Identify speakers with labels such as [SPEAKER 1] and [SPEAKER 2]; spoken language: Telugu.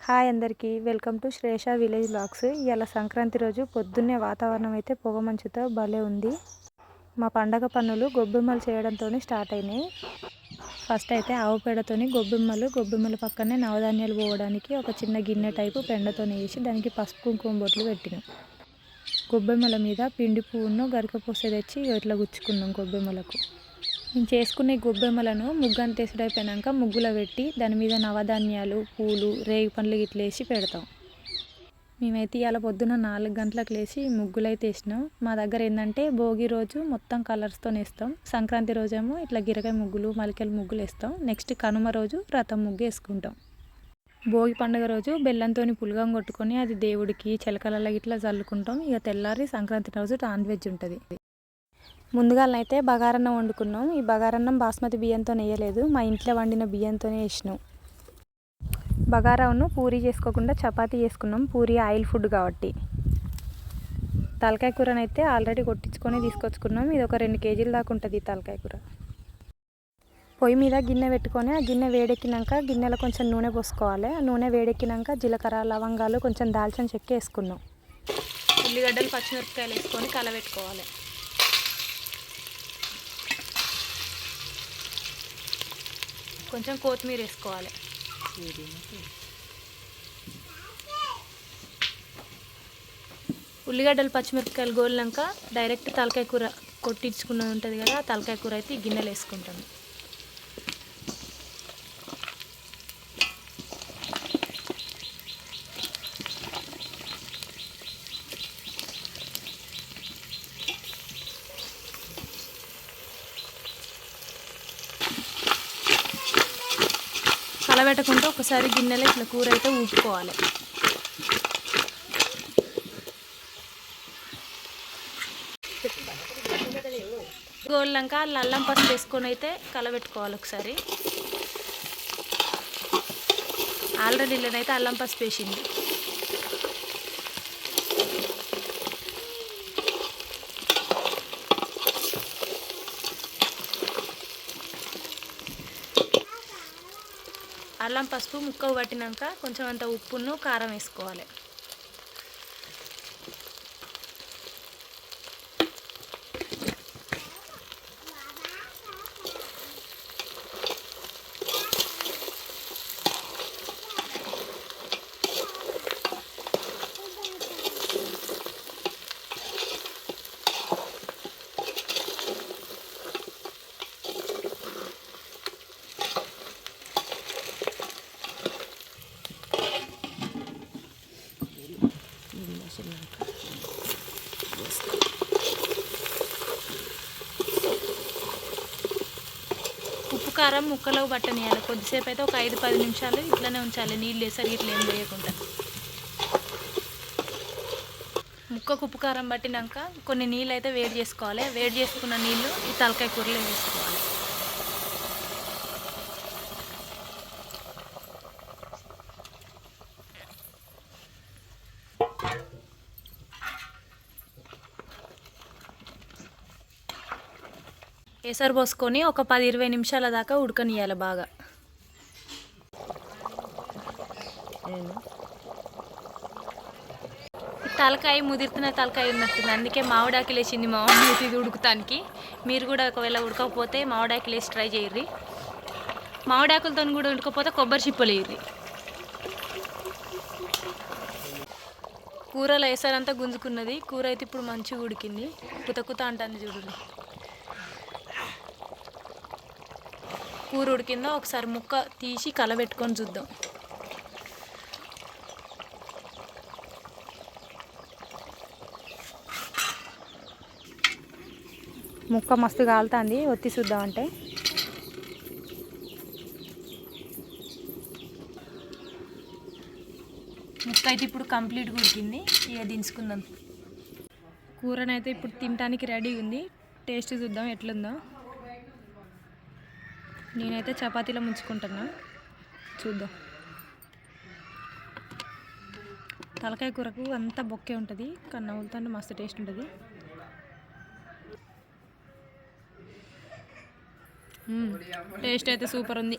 [SPEAKER 1] హాయ్ అందరికీ. Welcome to Shresha village blogs. ఇవాళ సంక్రాంతి రోజు పొద్దున్నే వాతావరణం అయితే పొగమంచుతో భలే ఉంది. మా పండగ పనులు గొబ్బెమ్మలు చేయడంతో స్టార్ట్ అయినాయి. ఫస్ట్ అయితే ఆవు పేడతోని గొబ్బెమ్మలు గొబ్బెమ్మల పక్కనే నవధాన్యాలు పోవడానికి ఒక చిన్న గిన్నె టైపు పెండతో వేసి దానికి పసుపు కుంకుమ బొట్లు పెట్టినాం. గొబ్బెమ్మల మీద పిండి పువ్వును గరిక పూస తెచ్చి ఇట్లా గుచ్చుకున్నాం గొబ్బెమ్మలకు. మేము చేసుకునే గొబ్బెమ్మలను ముగ్గు అంతేసుడు ముగ్గులో పెట్టి దాని మీద నవధాన్యాలు పూలు రేగి పండ్లు ఇట్లా వేసి పెడతాం. మేమైతే ఇవాళ పొద్దున నాలుగు గంటలకు లేచి ముగ్గులైతే వేసినాం. మా దగ్గర ఏంటంటే భోగి రోజు మొత్తం కలర్స్తో వేస్తాం. సంక్రాంతి రోజేమో ఇట్లా గిరకాయ ముగ్గులు మలికల ముగ్గులు వేస్తాం. నెక్స్ట్ కనుమ రోజు రథం ముగ్గు వేసుకుంటాం. భోగి పండుగ రోజు బెల్లంతో పులగం కొట్టుకొని అది దేవుడికి చిలకలలో ఇట్లా చల్లుకుంటాం ఇక తెల్లారి సంక్రాంతి రోజు నాన్ వెజ్ ఉంటుంది. ముందుగాలనైతే బగారన్నం వండుకున్నాం. ఈ బగారన్నం బాస్మతి బియ్యంతో వేయలేదు మా ఇంట్లో వండిన బియ్యంతోనే వేసినాం బగారాను పూరి చేసుకోకుండా చపాతీ చేసుకున్నాం. పూరి ఆయిల్ ఫుడ్ కాబట్టి. తలకాయ కూరనైతే ఆల్రెడీ కొట్టించుకొని తీసుకొచ్చుకున్నాం. ఇది ఒక రెండు కేజీల దాకా ఉంటుంది ఈ తలకాయ కూర. పొయ్యి మీద గిన్నె పెట్టుకొని ఆ గిన్నె వేడెక్కినాక గిన్నెలో కొంచెం నూనె పోసుకోవాలి. ఆ నూనె వేడెక్కినాక జీలకర్ర లవంగాలు కొంచెం దాల్చిన చెక్క వేసుకున్నాం. ఉల్లిగడ్డలు పచ్చిమిరపకాయలు వేసుకొని కలబెట్టుకోవాలి. కొంచెం కొత్తిమీర వేసుకోవాలి. ఉల్లిగడ్డలు పచ్చిమిరపకాయలు గోలినాక డైరెక్ట్ తలకాయ కూర కొట్టించుకున్నది ఉంటుంది కదా తలకాయ కూర అయితే ఈ గిన్నెలు వేసుకుంటాను కలబెట్టకుండా ఒకసారి గిన్నెలో ఇట్లా కూర అయితే ఊపుకోవాలి. గోళ్ళంక అల్లం పసుపు వేసుకొని అయితే కలబెట్టుకోవాలి ఒకసారి. ఆల్రెడీ ఇళ్ళనైతే అల్లం పసుపు వేసింది. అల్లం పసుపు ముక్క పట్టినాక కొంచెం అంత ఉప్పును కారం వేసుకోవాలి. ఉప్పు కారం ముక్కలో పట్టనియాలి కొద్దిసేపు అయితే ఒక ఐదు పది నిమిషాలు ఇట్లనే ఉంచాలి. నీళ్ళు వేసరి ఇట్లా ఏం వేయకుండా. ముక్కకు ఉప్పు కారం పట్టినాక కొన్ని నీళ్ళు అయితే వేడి చేసుకోవాలి. వేడి చేసుకున్న నీళ్ళు ఈ తలకాయ కూరలో వేసుకోవాలి. ఎసరు పోసుకొని ఒక పది ఇరవై నిమిషాల దాకా ఉడకనియాలి బాగా. తలకాయ ముదిరుతున్న తలకాయ ఉన్నట్టుంది. అందుకే మామిడాకులు వేసింది మా మమ్మీ ఇది ఉడుకుతానికి. మీరు కూడా ఒకవేళ ఉడకకపోతే మామిడాకులు వేసి ట్రై చేయర్రి మామిడాకులతో కూడా ఉడకపోతే కొబ్బరి చిప్పలు వేయర్రి కూరలో వేసారంతా గుంజుకున్నది. కూర అయితే ఇప్పుడు మంచిగా ఉడికింది. కుత కుత అంటుంది చూడండి. కూర ఉడికిందో ఒకసారి ముక్క తీసి కలబెట్టుకొని చూద్దాం. ముక్క మస్తు కాలుతుంది ఒత్తి చూద్దామంటే ముక్క అయితే ఇప్పుడు కంప్లీట్గా ఉడికింది ఇక దించుకుందాం. కూరనైతే ఇప్పుడు తినడానికి రెడీ ఉంది టేస్ట్ చూద్దాం ఎట్లుందో. నేనైతే చపాతీలో ముంచుకుంటున్నా. చూద్దాం. తలకాయ కూరకు అంతా బొక్కే ఉంటుంది కన్నా ఉలుతుంటే మస్తు టేస్ట్ ఉంటుంది. టేస్ట్ అయితే సూపర్ ఉంది.